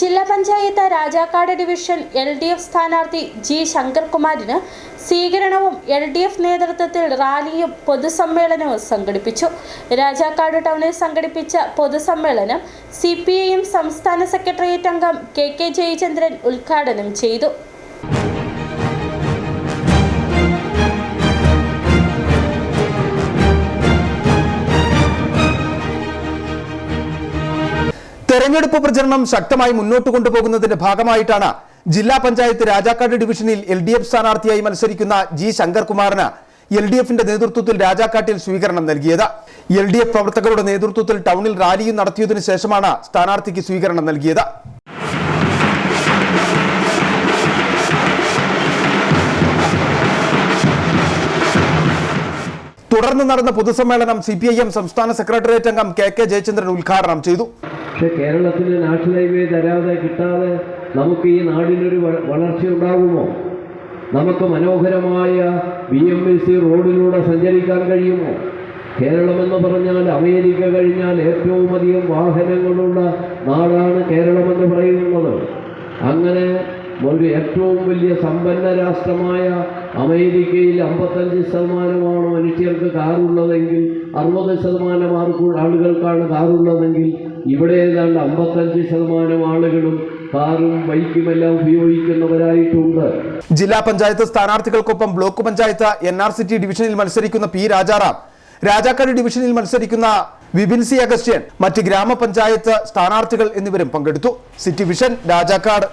ജില്ലാ panchayat Rajakkad division L D F സ്ഥാനാർത്ഥി G ശങ്കർകുമാറിന് സ്വീകരണവും എൽ ഡി എഫ് നേതൃത്വത്തിൽ റാലിയും പൊതുസമ്മേളനവും സംഘടിപ്പിച്ചു. രാജാക്കാട് ടൗണിൽ സംഘടിപ്പിച്ച പൊതുസമ്മേളനം സി പി ഐ എം സംസ്ഥാന സെക്രട്ടേറിയറ്റ് അംഗം കെ കെ ജയചന്ദ്രൻ ഉദ്ഘാടനം ചെയ്തു. തെരഞ്ഞെടുപ്പ് പ്രചരണം ശക്തമായി മുന്നോട്ട് കൊണ്ടുപോകുന്നതിന്റെ ഭാഗമായിട്ടാണ് ജില്ലാ പഞ്ചായത്ത് രാജാക്കാട് ഡിവിഷനിൽ എൽ ഡി എഫ് സ്ഥാനാർത്ഥിയായി മത്സരിക്കുന്ന ജി ശങ്കർകുമാറിന് എൽ ഡി എഫിന്റെ നേതൃത്വത്തിൽ രാജാക്കാട്ടിൽ സ്വീകരണം നൽകിയത്. എൽ ഡി എഫ് പ്രവർത്തകരുടെ നേതൃത്വത്തിൽ ടൗണിൽ റാലിയും നടത്തിയതിനു ശേഷമാണ് സ്ഥാനാർത്ഥിക്ക് സ്വീകരണം നൽകിയത്. തുടർന്ന് നടന്ന പൊതുസമ്മേളനം സി പി ഐ എം സംസ്ഥാന സെക്രട്ടേറിയറ്റ് അംഗം കെ കെ ജയചന്ദ്രൻ ഉദ്ഘാടനം ചെയ്തു. പക്ഷെ കേരളത്തിന് നാഷണൽ ഹൈവേ തരാതെ കിട്ടാതെ നമുക്ക് ഈ നാടിനൊരു വളർച്ച ഉണ്ടാകുമോ? നമുക്ക് മനോഹരമായ ബി എം എസ് സി റോഡിലൂടെ സഞ്ചരിക്കാൻ കഴിയുമോ? കേരളമെന്ന് പറഞ്ഞാൽ അമേരിക്ക കഴിഞ്ഞാൽ ഏറ്റവും അധികം വാഹനങ്ങളുള്ള നാടാണ് കേരളമെന്ന് പറയുന്നത്. അങ്ങനെ ഒരു ഏറ്റവും വലിയ സമ്പന്ന രാഷ്ട്രമായ അമേരിക്കയിൽ അമ്പത്തഞ്ച് ശതമാനമാണ് മനുഷ്യർക്ക് കാറുള്ളതെങ്കിൽ അറുപത് ശതമാനം ആളുകൾക്കാണ് കാറുള്ളതെങ്കിൽ ഇവിടെ ഏതാണ്ട് അമ്പത്തഞ്ച് ശതമാനം ആളുകളും കാറും ബൈക്കും എല്ലാം ഉപയോഗിക്കുന്നവരായിട്ടുണ്ട്. ജില്ലാ panchayat സ്ഥാനാർത്ഥികൾക്കൊപ്പം block panchayat N R city ഡിവിഷനിൽ മത്സരിക്കുന്ന പി രാജാറാം. രാജാക്കാട് ഡിവിഷനിൽ മത്സരിക്കുന്ന വിപിൻ സി അഗസ്റ്റ്യൻ മറ്റ് ഗ്രാമപഞ്ചായത്ത് സ്ഥാനാർത്ഥികൾ എന്നിവരും പങ്കെടുത്തു. City vision Rajakkad.